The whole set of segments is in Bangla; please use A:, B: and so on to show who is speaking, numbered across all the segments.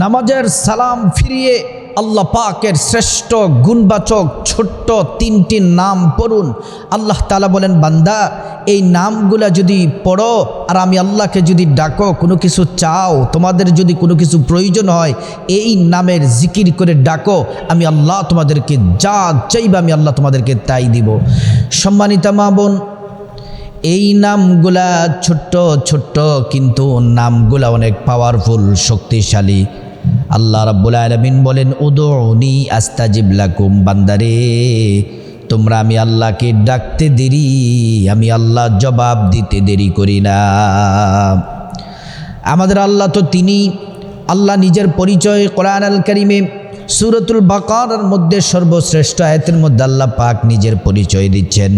A: নামাজের সালাম ফিরিয়ে আল্লাহ পাকের শ্রেষ্ঠ গুণবাচক ছোট্ট তিনটি নাম পড়ুন। আল্লাহ তালা বলেন, বান্দা, এই নামগুলা যদি পড়ো আর আমি আল্লাহকে যদি ডাকো, কোনো কিছু চাও, তোমাদের যদি কোনো কিছু প্রয়োজন হয়, এই নামের জিকির করে ডাকো, আমি আল্লাহ তোমাদেরকে যা চাইবে আমি আল্লাহ তোমাদেরকে তাই দিব। সম্মানিতা মা বোন, এই নামগুলা ছোট্ট ছোট্ট, কিন্তু নামগুলা অনেক পাওয়ারফুল শক্তিশালী। আল্লাহ রাব্বুল আলমিন বলেন উদৌনি আস্তাজিব লাকুম, বান্দারে, তোমরা আমি আল্লাহকে ডাকতে দেরি, আমি আল্লাহ জবাব দিতে দেরি করি না। আমাদের আল্লাহ তো তিনি আল্লাহ নিজের পরিচয় কোরআন আল করিমে সুরতুল বাকার মধ্যে সর্বশ্রেষ্ঠ আয়তের মধ্যে আল্লাহ পাক নিজের পরিচয় দিচ্ছেন।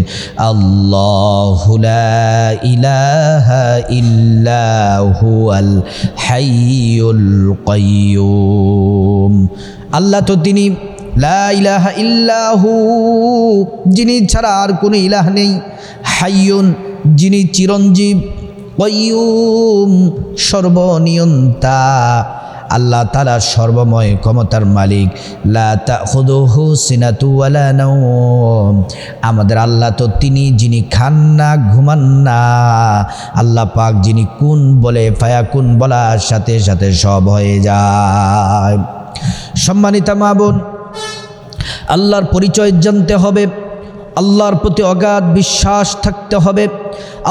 A: আল্লাহ তো তিনি লা ইলাহা ইল্লাহু যিনি ছাড়া আর কোনো ইলাহ নেই। হাইয়ুন, যিনি চিরঞ্জীব। কয়ুম সর্বনিয়ন্তা। আল্লাহ তালা সর্বময় ক্ষমতার মালিক। আমাদের আল্লাহ তো তিনি যিনি খান না, ঘুমান না। আল্লাহ পাক যিনি কুন বলে, ফায়াকুন বলার সাথে সাথে সব হয়ে যায়। সম্মানিতা মা বোন, আল্লাহর পরিচয় জানতে হবে। আল্লাহর প্রতি অগাধ বিশ্বাস থাকতে হবে।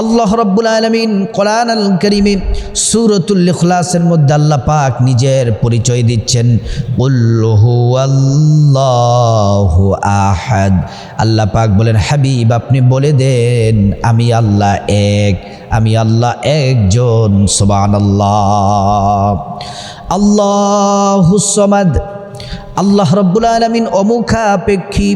A: আল্লাহ রব্বুল আলমিন কোরআন আল করিমে সুরতুল ইখলাসের মধ্যে আল্লাহ পাক নিজের পরিচয় দিচ্ছেন। আল্লাহ আহাদ। আল্লাহ পাক বলেন, হাবিব, আপনি বলে দেন, আমি আল্লাহ এক, আমি আল্লাহ একজন সোবান আল্লাহ আল্লাহ সমাদ। আল্লাহ রব্বুল আলমিন অমুখাপেক্ষী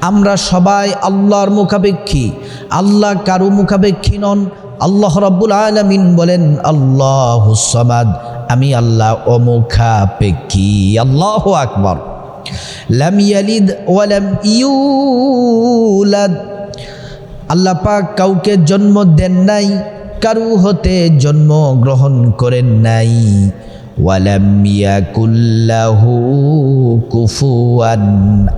A: আমরা সবাই আল্লাহর মুখাপেক্ষী। আল্লাহ কারু মুখাপেক্ষী নন। আল্লাহ রব্বুল আলমিন বলেন, আল্লাহ সমাদ। আমি আল্লাহ অমুখাপেক্ষী। আল্লাহ আকবর। আল্লাহ পাক কাউকে জন্ম দেন নাই, কারু হতে জন্ম গ্রহণ করেন নাই। ওয়ালাম ইয়াকুল্লাহু কুফুয়ান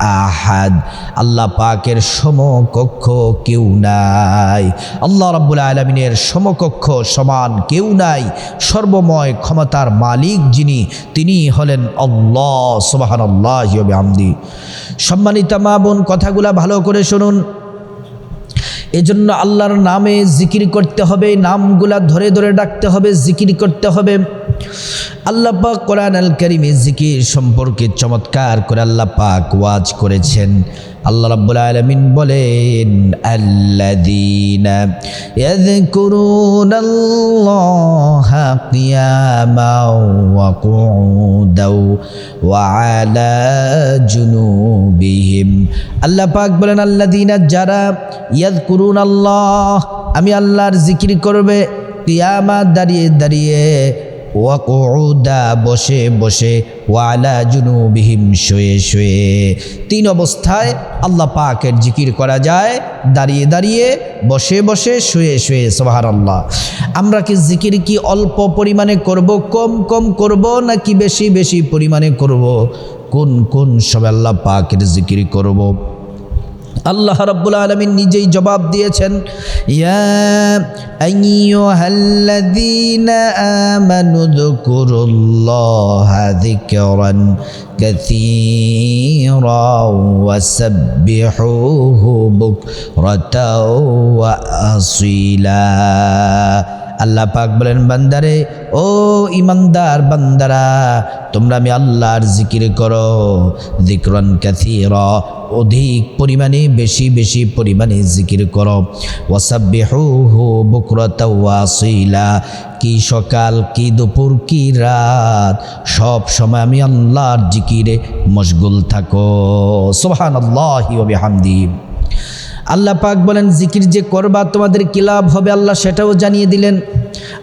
A: আহাদ। আল্লাহ পাকের সমকক্ষ কেউ নাই। আল্লাহ রাব্বুল আলমিনের সমকক্ষ সমান কেউ নাই। সর্বময় ক্ষমতার মালিক যিনি, তিনি হলেন আল্লাহ সুবাহান আল্লাহ আমদি সম্মানিতা মা বোন, কথাগুলা ভালো করে শুনুন। এজন্য আল্লাহর নামে জিকির করতে হবে, নামগুলা ধরে ধরে ডাকতে হবে, জিকির করতে হবে। আল্লাহ পাক কোরআন আল করিমে জিকির সম্পর্কে চমৎকার করে আল্লাহ পাক ওয়াজ করেছেন। আল্লাহ রাব্বুল আলামিন বলেন, আল্লাযীনা ইয়াযকুরুনাল্লাহা কিয়ামাও ওয়া কুউদাও ওয়া আলা জুনুবিহিম। আল্লাহ পাক বলেন, আল্লাযীনা যারা ইয়াযকুরুনাল্লাহ, আমি আল্লাহর জিকির করবে, কিয়ামাত দাঁড়িয়ে দাঁড়িয়ে ওয়াকুদা বসে বসে ওয়ালা জুনুবিহিম, শুয়ে শুয়ে। তিন অবস্থায় আল্লাহ পাকের জিকির করা যায়, দাঁড়িয়ে দাঁড়িয়ে, বসে বসে, শুয়ে শুয়ে সোহার আল্লাহ আমরা কি জিকির কি অল্প পরিমাণে করব, কম কম করব, নাকি বেশি বেশি পরিমাণে করব? কোন কোন সব আল্লাহ পাকের জিকির করব? আল্লাহ রাব্বুল আলমিন নিজেই জবাব দিয়েছেন ইয়া আল্লাহ পাক বলেন, বান্দারে, ও ইমানদার বান্দারা, তোমরা আমি আল্লাহর জিকির করো। জিক্রন ক্যাথির অধিক পরিমাণে, বেশি বেশি পরিমাণে জিকির করো। ওয়াসাব্বিহুহু বুকরাতা ওয়াসিলা, কি সকাল, কি দুপুর, কি রাত, সব সময় আমি আল্লাহর জিকিরে মশগুল থাকো। সুবহানাল্লাহি ওয়া বিহামদিহি আল্লাহ পাক বলেন, জিকির যে করবা, তোমাদের কি লাভ হবে? আল্লাহ সেটাও জানিয়ে দিলেন।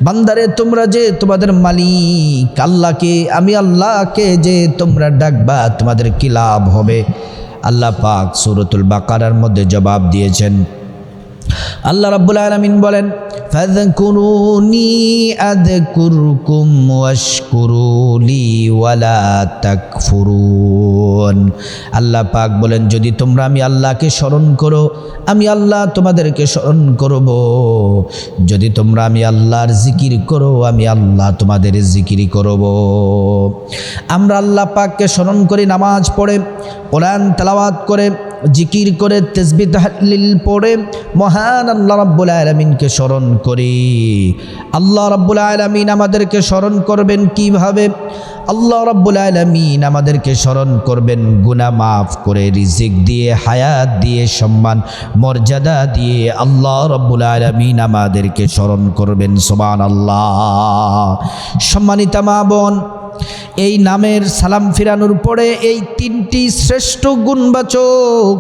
A: বান্দারে, তোমরা যে তোমাদের মালিক, আল্লাহকে, আমি আল্লাহকে যে তোমরা ডাকবা, তোমাদের কি লাভ হবে? আল্লাহ পাক সুরতুল বাকারার মধ্যে জবাব দিয়েছেন আল্লাহ রাব্বুল আলামিন বলেন, ফাযকুরুনি আযকুরকুম ওয়াশকুরুলি ওয়ালা তাকফুরুন। আল্লাহ পাক বলেন, যদি তোমরা আমি আল্লাহকে স্মরণ করো, আমি আল্লাহ তোমাদেরকে স্মরণ করব। যদি তোমরা আমি আল্লাহর জিকির করো, আমি আল্লাহ তোমাদের জিকির করব। আমরা আল্লাহ পাককে স্মরণ করি, নামাজ পড়ে, কোরআন তেলাওয়াত করে, জিকির করে তেসবি তাহলিল পড়ে মহান আল্লাহ রাব্বুল আলমিনকে স্মরণ করি। আল্লাহ রাব্বুল আলমিন আমাদেরকে স্মরণ করবেন কীভাবে? আল্লাহ রাব্বুল আলমিন আমাদেরকে স্মরণ করবেন গুনাহ মাফ করে, রিজিক দিয়ে, হায়াত দিয়ে, সম্মান, মর্যাদা দিয়ে আল্লাহ রব্বুল আলমিন আমাদেরকে স্মরণ করবেন সোমান আল্লাহ সম্মানিতা মা বোন এই নামের সালাম ফিরানোর পরে এই তিনটি শ্রেষ্ঠ গুণবাচক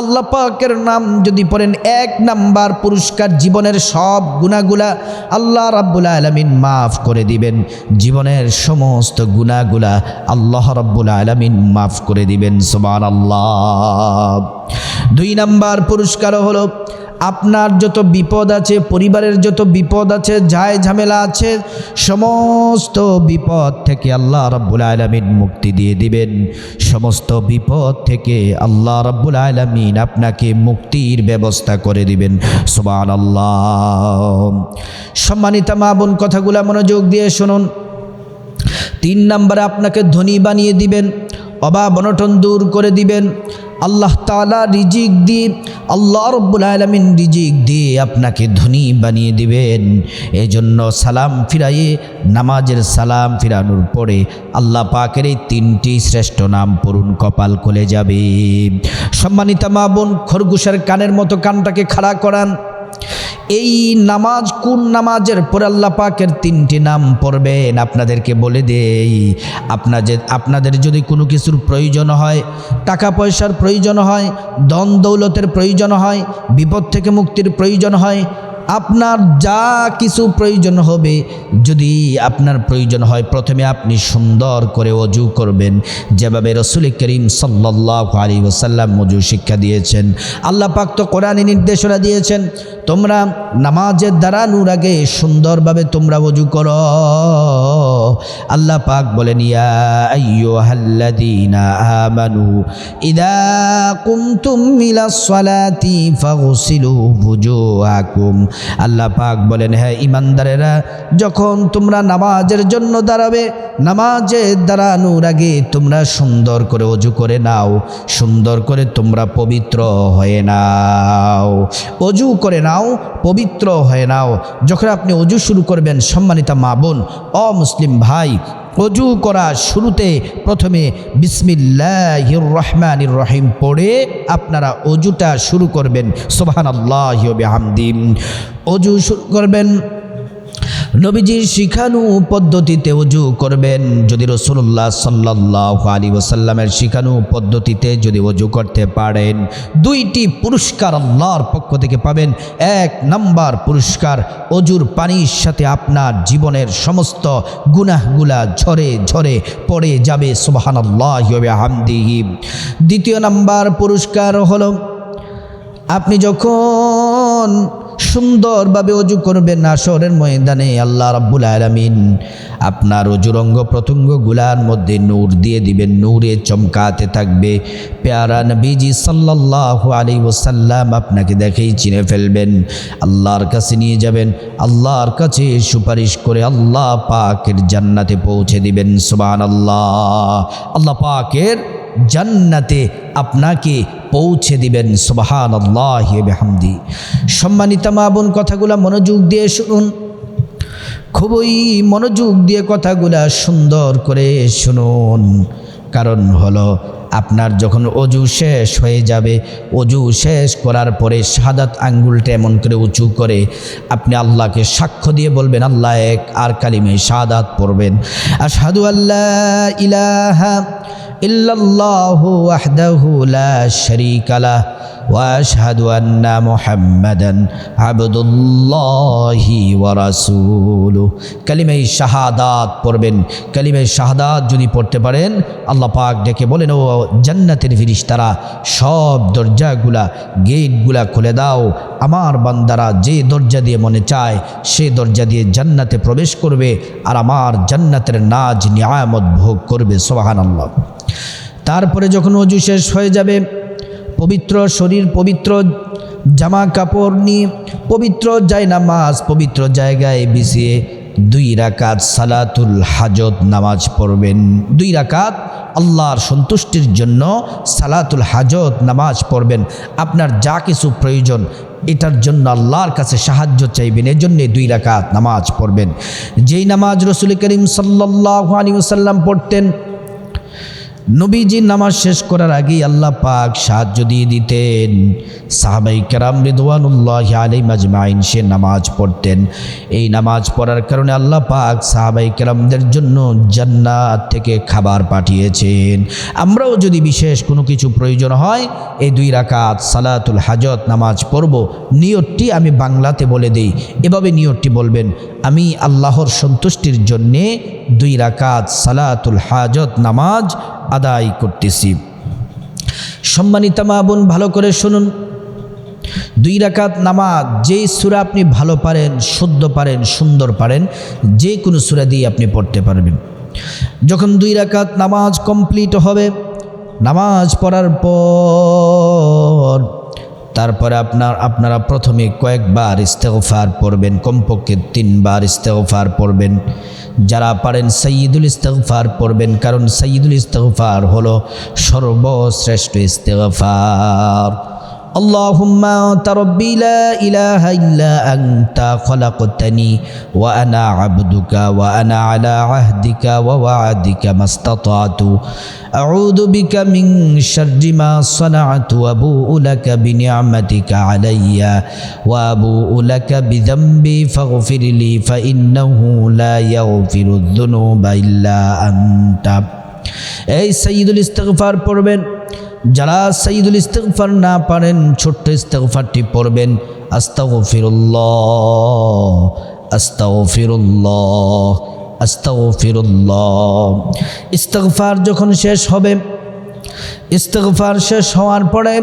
A: আল্লাহ পাকের নাম যদি পড়েন এক নাম্বার পুরস্কার জীবনের সব গুণাগুলা আল্লাহ রাব্বুল আলমিন মাফ করে দিবেন। জীবনের সমস্ত গুণাগুলা আল্লাহ রাব্বুল আলমিন মাফ করে দিবেন। সোমান আল্লাহ দুই নাম্বার পুরস্কার হলো আপনার যত বিপদ আছে, পরিবারের যত বিপদ আছে ঝায় ঝামেলা আছে, সমস্ত বিপদ থেকে আল্লাহ রব্বুল আলমিন মুক্তি দিয়ে দিবেন। সমস্ত বিপদ থেকে আল্লাহ রব্বুল আলমিন আপনাকে মুক্তির ব্যবস্থা করে দিবেন। সোবান আল্লাহ সম্মানিতা মা বোন, কথাগুলো মনোযোগ দিয়ে শুনুন। তিন নম্বরে আপনাকে ধনী বানিয়ে দিবেন, অভাব অনটন দূর করে দিবেন আল্লাহ তালা রিজিক দিয়ে, আল্লাহ রব্বুল আলমিন রিজিক দিয়ে আপনাকে ধনী বানিয়ে দিবেন। এই জন্য সালাম ফিরাইয়ে, নামাজের সালাম ফিরানোর পরে আল্লাহ পাকের এই তিনটি শ্রেষ্ঠ নাম পড়ুন কপাল খুলে যাবে। সম্মানিতা মা বোন, খরগোশের কানের মতো কানটাকে খাড়া করান। এই নামাজ কোন নামাজের পরে আল্লাহ পাকের তিনটি নাম পড়বেন? আপনাদেরকে বলে দেই আপনাদের আপনাদের যদি কোনো কিছুর প্রয়োজন হয়, টাকা পয়সার প্রয়োজন হয় দন দৌলতের প্রয়োজন হয়, বিপদ থেকে মুক্তির প্রয়োজন হয় আপনার যা কিছু প্রয়োজন হবে, যদি আপনার প্রয়োজন হয়, প্রথমে আপনি সুন্দর করে অজু করবেন। যেভাবে রসুল করিম সাল্লাহ আলী ওসাল্লাম অজু শিক্ষা দিয়েছেন, আল্লাহ পাক তো কোরআনী নির্দেশনা দিয়েছেন, তোমরা নামাজের দাঁড়ানোর আগে সুন্দরভাবে তোমরা অজু করো। আল্লাহ পাক বলেন, ইয়া আমানু কুমতুম আল্লাহ পাক বলেন হ্যাঁ ইমানদারেরা, যখন তোমরা নামাজের জন্য দাঁড়াবে নামাজে দাঁড়ানোর আগে তোমরা সুন্দর করে অজু করে নাও, সুন্দর করে তোমরা পবিত্র হয়ে নাও, অজু করে নাও, পবিত্র হয়ে নাও। যখন আপনি অজু শুরু করবেন, সম্মানিতা মা বোন, অমুসলিম ভাই অজু করা শুরুতে প্রথমে বিসমিল্লাহির রহমানির রহিম পড়ে আপনারা অজুটা শুরু করবেন। সোবাহান আল্লাহ হামদিন অজু শুরু করবেন। নবীজির শিখানু পদ্ধতিতে অজু করবেন। যদি রসুল্লাহ সাল্লাহ আলী ওসাল্লামের শিখানু পদ্ধতিতে যদি অজু করতে পারেন, দুইটি পুরস্কার আল্লাহর পক্ষ থেকে পাবেন। এক নাম্বার পুরস্কার অজুর পানির সাথে আপনার জীবনের সমস্ত গুনাহগুলা ঝরে ঝরে পড়ে যাবে। সুবাহান আল্লাহ হামদিহি দ্বিতীয় নাম্বার পুরস্কার হলো, আপনি যখন সুন্দরভাবে অজু করবেন আসরের ময়দানে, আল্লাহ রাব্বুল আলমিন। আপনার অজুরঙ্গ প্রত্যঙ্গগুলার মধ্যে নূর দিয়ে দিবেন, নূরে চমকাতে থাকবে। পেয়ারা নবীজি সাল্লাহ আলী ওসাল্লাম আপনাকে দেখেই চিনে ফেলবেন। আল্লাহর কাছে নিয়ে যাবেন, আল্লাহর কাছে সুপারিশ করে আল্লাহ পাকের জান্নাতে পৌঁছে দিবেন সুবান আল্লাহ আল্লাহ পাকের জান্নাতে আপনাকে পৌঁছে দিবেন সুবাহান আল্লাহ সম্মানিতা মা বোন, কথাগুলা মনোযোগ দিয়ে শুনুন। খুবই মনোযোগ দিয়ে কথাগুলা সুন্দর করে শুনুন। কারণ হলো, আপনার যখন অজু শেষ হয়ে যাবে, অজু শেষ করার পরে সাদাত আঙ্গুলটা এমন করে উঁচু করে আপনি আল্লাহকে সাক্ষ্য দিয়ে বলবেন, আল্লাহ এক আর কালিমে সাদাত পড়বেন। আর সাধু আল্লাহ ইলাহা ইল্লাল্লাহু ওয়াহদাহু লা শারীকা লাহ واشهد ان محمدا عبد الله ورسوله কালিমে শাহাদাত পড়বেন কালিমে শাহাদাত যদি পড়তে পারেন আল্লাহ পাক ডেকে বলেন ও জান্নাতের ফিরিস্তারা সব দরজাগুলা গেটগুলা খুলে দাও আমার বান্দারা যে দরজা দিয়ে মনে চায় সে দরজা দিয়ে জান্নাতে প্রবেশ করবে আর আমার জান্নাতের নাজ নিয়ামত ভোগ করবে সোহান আল্লাহ তারপরে যখন অজু শেষ হয়ে যাবে পবিত্র শরীর, পবিত্র জামা কাপড় নিয়ে পবিত্র যায় নামাজ পবিত্র জায়গায় বিছিয়ে দুই রাকাত সালাতুল হাজত নামাজ পড়বেন। দুই রাকাত আল্লাহর সন্তুষ্টির জন্য সালাতুল হাজত নামাজ পড়বেন। আপনার যা কিছু প্রয়োজন, এটার জন্য আল্লাহর কাছে সাহায্য চাইবেন। এজন্যে দুই রাকাত নামাজ পড়বেন। যেই নামাজ রসুল করিম সাল্লাহ আলী সাল্লাম পড়তেন নবীজি নামাজ শেষ করার আগেই আল্লাহ পাক সাহায্য দিয়ে দিতেন। সাহাবাই কেরাম রিদওয়ানুল্লাহ আলী মাজমাইন, সে নামাজ পড়তেন। এই নামাজ পড়ার কারণে আল্লাহ পাক সাহাবাই কেরামদের জন্য জান্নাত থেকে খাবার পাঠিয়েছেন। আমরাও যদি বিশেষ কোনো কিছু প্রয়োজন হয়, এই দুই রাকাত সালাতুল হাজত নামাজ পড়ব। নিয়তটি আমি বাংলাতে বলে দিই। এভাবে নিয়তটি বলবেন, আমি আল্লাহর সন্তুষ্টির জন্যে দুই রাকাত সালাতুল হাজত নামাজ আদায় করতেছি। সম্মানিত মা বোন, ভালো করে শুনুন। দুই রাকাত নামাজ, যেই সুরা আপনি ভালো পারেন, শুদ্ধ পারেন, সুন্দর পারেন, যে কোনো সুরা দিয়ে আপনি পড়তে পারবেন। যখন দুই রাকাত নামাজ কমপ্লিট হবে, নামাজ পড়ার পর তারপরে আপনার, আপনারা প্রথমে কয়েকবার ইস্তেগফার পড়বেন, কমপক্ষে তিনবার ইস্তেগফার পড়বেন। যারা পারেন সঈদুল ইস্তেগফার পড়বেন, কারণ সঈদুল ইস্তেগফার হলো সর্বশ্রেষ্ঠ ইস্তেগফার। اللهم أنت ربي لا إله إلا أنت خلقتني وأنا عبدك وأنا على عهدك ووعدك ما استطعت أعوذ بك من شر ما صنعت وأبوء لك بنعمتك علي وأبوء لك بذنبي فاغفر لي فإنه لا يغفر الذنوب إلا أنت এই সঈদুল ইস্তেগফার পড়বেন যারা সঈদুল ইস্তেকফার না পারেন, ছোট্ট ইস্তেকফারটি পড়বেন। আস্তাও ফিরুল্লাহ আস্তাও ফিরুল্লাহ আস্তাও ফিরুল্লাহ ইস্তেকফার যখন শেষ হবে ইস্তেকফার শেষ হওয়ার পরে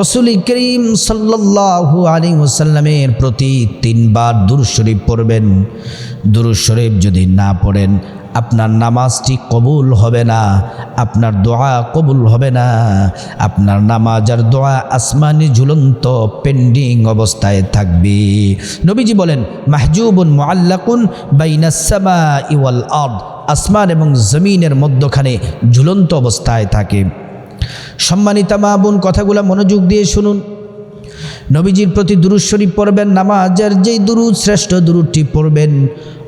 A: রসুল করিম সাল্লাল্লাহু আলী ওসাল্লামের প্রতি তিনবার দুরুদ শরীফ পড়বেন। দুরুদ শরীফ যদি না পড়েন, আপনার নামাজটি কবুল হবে না, আপনার দোয়া কবুল হবে না, আপনার নামাজ আর দোয়া আসমানি ঝুলন্ত পেন্ডিং অবস্থায় থাকবে। নবীজি বলেন, মাহজুবুন মোয়াল্লাকুন বাইনাসামা ইওয়াল আর্দ আসমান এবং জমিনের মধ্যখানে ঝুলন্ত অবস্থায় থাকে। সম্মানিতা মা বোন, কথাগুলো মনোযোগ দিয়ে শুনুন। নবীজির প্রতি দুরুদ শরীফ পড়বেন, নামাজের যেই দুরুদ, শ্রেষ্ঠ দুরুদটি পড়বেন।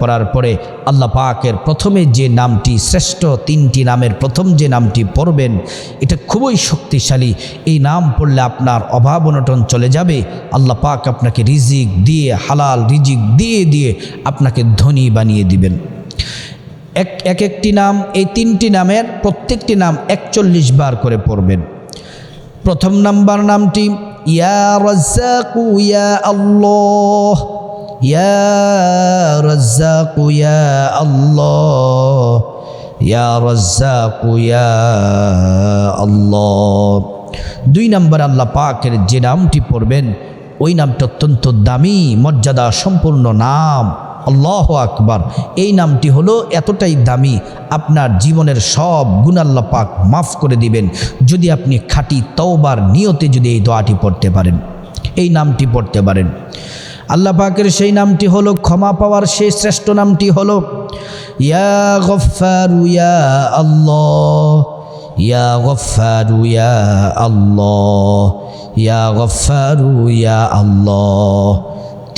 A: পড়ার পরে আল্লাহ পাকের প্রথমে যে নামটি শ্রেষ্ঠ তিনটি নামের প্রথম যে নামটি পড়বেন, এটা খুবই শক্তিশালী। এই নাম পড়লে আপনার অভাব অনটন চলে যাবে। আল্লাহ পাক আপনাকে রিজিক দিয়ে, হালাল রিজিক দিয়ে দিয়ে আপনাকে ধনী বানিয়ে দিবেন। এক এক একটি নাম, এই তিনটি নামের প্রত্যেকটি নাম একচল্লিশ বার করে পড়বেন। প্রথম নাম্বার নামটি, ইয়া রাজ্জাকু, ইয়া আল্লাহ। দুই নম্বর আল্লাহ পাকের যে নামটি পড়বেন, ওই নামটা অত্যন্ত দামি, মর্যাদা সম্পূর্ণ নাম। আল্লাহ আকবার। এই নামটি হলো এতটাই দামি, আপনার জীবনের সব গুণাল্লা পাক মাফ করে দিবেন। যদি আপনি খাঁটি তওবার নিয়তে যদি এই দোয়াটি পড়তে পারেন, এই নামটি পড়তে পারেন। আল্লাহ পাকের সেই নামটি হলো, ক্ষমা পাওয়ার সেই শ্রেষ্ঠ নামটি হলো, ইয়া গফারু ইয়া আল্লাহ, ইয়া গফারু ইয়া আল্লাহ, ইয়া গফারু ইয়া আল্লাহ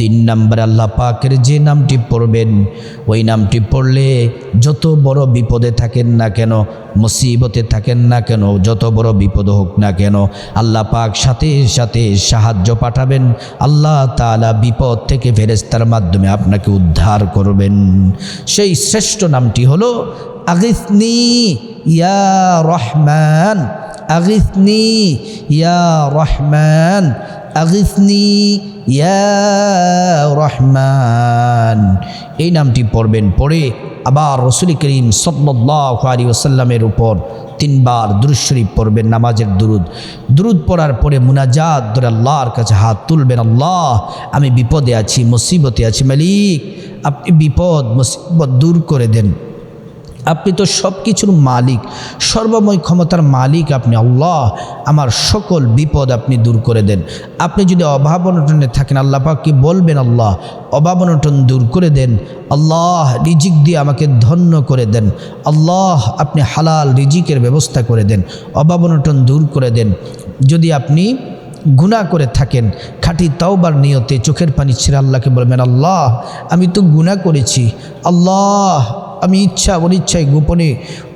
A: তিন নম্বরে আল্লাহ পাকের যে নামটি পড়বেন, ওই নামটি পড়লে যত বড় বিপদে থাকেন না কেন, মুসিবতে থাকেন না কেন, যত বড় বিপদ হোক না কেন, আল্লাহ পাক সাথে সাথে সাহায্য পাঠাবেন। আল্লাহ তাআলা বিপদ থেকে ফেরেস্তার মাধ্যমে আপনাকে উদ্ধার করবেন। সেই শ্রেষ্ঠ নামটি হলো, আগিসনি ইয়া রহমান, আগিসনি ইয়া রহমান আগিসনি, ইয়া রহমান। এই নামটি পড়বেন, পড়ে আবার রসুল করিম সল্লাহ আলী ওসাল্লামের উপর তিনবার দুরুদ শরীফ পড়বেন, নামাজের দুরুদ। দুরুদ পড়ার পরে মুনাজাত ধরে আল্লাহর কাছে হাত তুলবেন, আল্লাহ, আমি বিপদে আছি, মুসিবতে আছি, মালিক, আপনি বিপদ, মুসিবত দূর করে দেন। আপনি তো সব কিছুর মালিক, সর্বময় ক্ষমতার মালিক আপনি আল্লাহ। আমার সকল বিপদ আপনি দূর করে দেন। আপনি যদি অভাব অনটনে থাকেন, আল্লাহ পাককে বলবেন আল্লাহ? অভাব অনটন দূর করে দেন। আল্লাহ রিজিক দিয়ে আমাকে ধন্য করে দেন। আল্লাহ আপনি হালাল রিজিকের ব্যবস্থা করে দেন। অভাব অনটন দূর করে দেন। যদি আপনি গুণা করে থাকেন, খাঁটি তাওবার নিয়তে চোখের পানি ছেড়ে আল্লাহকে বলবেন, আল্লাহ, আমি তো গুণা করেছি। আল্লাহ আমি ইচ্ছা অনিচ্ছায় গোপনে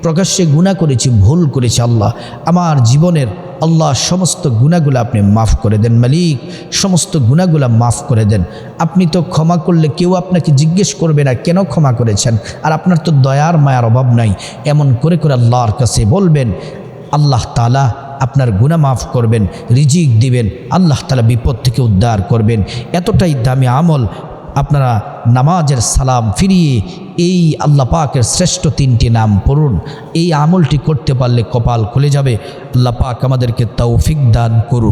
A: প্রকাশ্যে গুণা করেছি, ভুল করেছি আল্লাহ। আমার জীবনের আল্লাহ সমস্ত গুণাগুলো আপনি মাফ করে দেন, মালিক, সমস্ত গুণাগুলা মাফ করে দেন। আপনি তো ক্ষমা করলে কেউ আপনাকে জিজ্ঞেস করবে না, কেন ক্ষমা করেছেন? আর আপনার তো দয়ার মায়ার অভাব নাই। এমন করে করে আল্লাহর কাছে বলবেন, আল্লাহ তালা আপনার গুণা মাফ করবেন, রিজিক দিবেন, আল্লাহ তালা বিপদ থেকে উদ্ধার করবেন। এতটাই দামি আমল আপনারা নামাজের সালাম ফিরিয়ে এই আল্লাহ পাকের শ্রেষ্ঠ তিনটি নাম পড়ুন। এই আমলটি করতে পারলে কপাল খুলে যাবে। আল্লাহ পাক আমাদেরকে তৌফিক দান করুন।